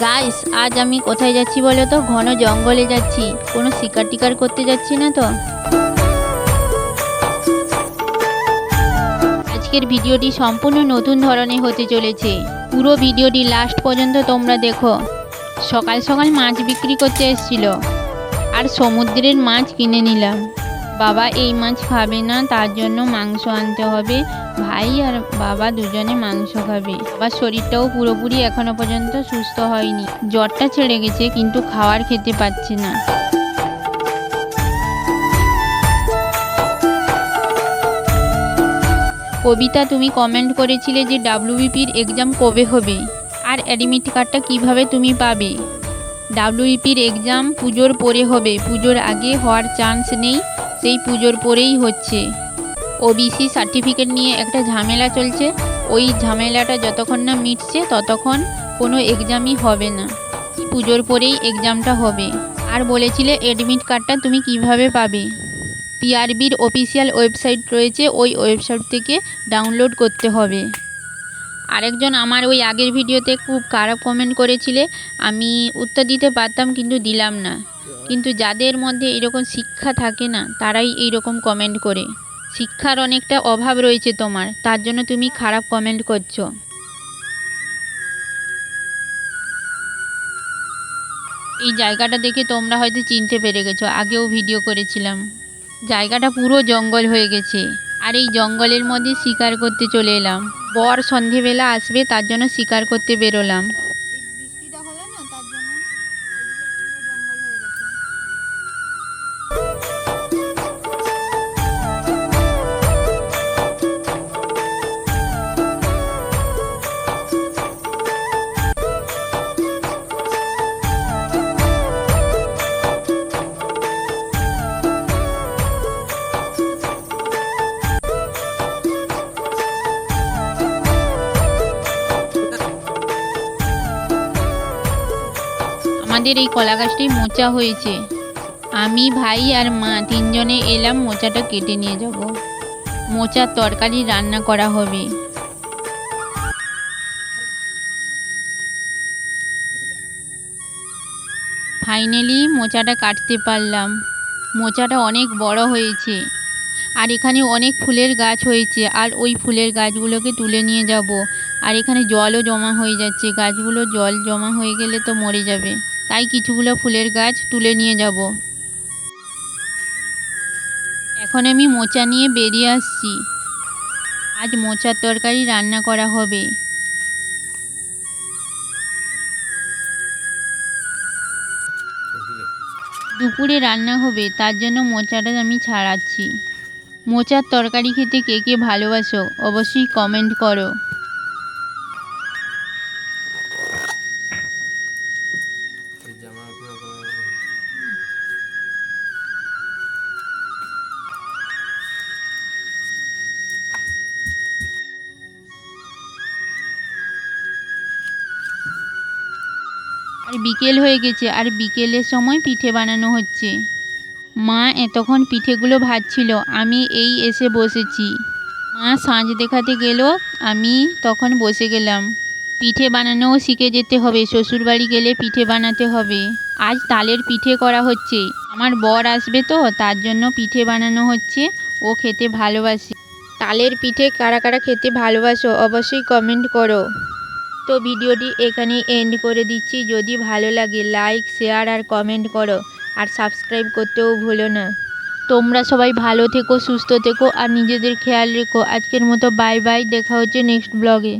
Guys আজ আমি কোথায় যাচ্ছি বলো তো? ঘন জঙ্গলে যাচ্ছি। কোনো শিকার টিকার করতে যাচ্ছি না তো? আজকের ভিডিওটি সম্পূর্ণ নতুন ধরনের হতে চলেছে। পুরো ভিডিওটি লাস্ট পর্যন্ত তোমরা দেখো। সকাল সকাল মাছ বিক্রি করতে এসেছিল। আর সমুদ্রের মাছ কিনে নিলাম। বাবা এই মাছ খাবে না, তার জন্য মাংস আনতে হবে। ভাই আর বাবা দুজনে মাংস খাবে। বাবার শরীরটাও পুরোপুরি এখনও পর্যন্ত সুস্থ হয়নি। জ্বরটা ছেড়ে গেছে, কিন্তু খাওয়ার খেতে পাচ্ছে না। কবিতা, তুমি কমেন্ট করেছিলে যে ডাব্লিউবিপির এক্সাম কবে হবে? আর অ্যাডমিট কার্ডটা কীভাবে তুমি পাবে? ডাব্লিউবিপির এক্সাম পুজোর পরে হবে। পুজোর আগে হওয়ার চান্স নেই। সেই পুজোর পরেই হচ্ছে। ওবিসি সার্টিফিকেট নিয়ে একটা ঝামেলা চলছে। ওই ঝামেলাটা যতক্ষণ না মিটছে, ততক্ষণ কোনো এক্সামই হবে না। পুজোর পরেই এক্সামটা হবে। আর বলেছিলে অ্যাডমিট কার্ডটা তুমি কীভাবে পাবে? পিআরবির অফিসিয়াল ওয়েবসাইট রয়েছে, ওই ওয়েবসাইট থেকে ডাউনলোড করতে হবে। আরেকজন আমার ওই আগের ভিডিওতে খুব খারাপ কমেন্ট করেছিলে। আমি উত্তর দিতে পারতাম, কিন্তু দিলাম না। কিন্তু যাদের মধ্যে এরকম শিক্ষা থাকে না, তারাই এই রকম কমেন্ট করে। শিক্ষার অনেকটা অভাব রয়েছে তোমার, তার জন্য তুমি খারাপ কমেন্ট করছ। এই জায়গাটা দেখে তোমরা হয়তো চিনতে পেরে গেছো, আগেও ভিডিও করেছিলাম। জায়গাটা পুরো জঙ্গল হয়ে গেছে, আর এই জঙ্গলের মধ্যে শিকার করতে চলে এলাম। বর সন্ধেবেলা আসবে, তার জন্য শিকার করতে বেরোলাম। আমাদের এই কলা গাছটি মোচা হয়েছে। আমি, ভাই আর মা তিনজনে এলাম মোচাটা কেটে নিয়ে যাব। মোচার তরকারি রান্না করা হবে। ফাইনালি মোচাটা কাটতে পারলাম। মোচাটা অনেক বড় হয়েছে। আর এখানে অনেক ফুলের গাছ হয়েছে। আর ওই ফুলের গাছগুলোকে তুলে নিয়ে যাব। আর এখানে জলও জমা হয়ে যাচ্ছে। গাছগুলো জল জমা হয়ে গেলে তো মরে যাবে। তাই কিছুগুলো ফুলের গাছ তুলে নিয়ে যাব। এখন আমি মোচা নিয়ে বেরিয়ে আসছি। আজ মোচার তরকারি রান্না করা হবে। দুপুরে রান্না হবে, তার জন্য মোচাটা আমি ছাড়াচ্ছি। মোচার তরকারি খেতে কে কে ভালোবাসো, অবশ্যই কমেন্ট করো। আর বিকেল হয়ে গেছে, আর বিকেলের সময় পিঠে বানানো হচ্ছে। মা এতক্ষণ পিঠেগুলো ভাজছিল, আমি এই এসে বসেছি। মা সাঁঝ দেখাতে গেল, আমি তখন বসে গেলাম। পিঠে বানানোও শিখে যেতে হবে, শ্বশুরবাড়ি গেলে পিঠে বানাতে হবে। আজ তালের পিঠে করা হচ্ছে। আমার বর আসবে তো, তার জন্য পিঠে বানানো হচ্ছে, ও খেতে ভালোবাসে। তালের পিঠে কারা কারা খেতে ভালোবাসো, অবশ্যই কমেন্ট করো। তো ভিডিওটি এখানে এন্ড করে দিচ্ছি। যদি ভালো লাগে লাইক শেয়ার আর কমেন্ট করো। আর সাবস্ক্রাইব করতেও ভুলো না। তোমরা সবাই ভালো থেকো, সুস্থ থেকো আর নিজেদের খেয়াল রেখো। আজকের মতো বাই বাই দেখা হচ্ছে নেক্সট ব্লগে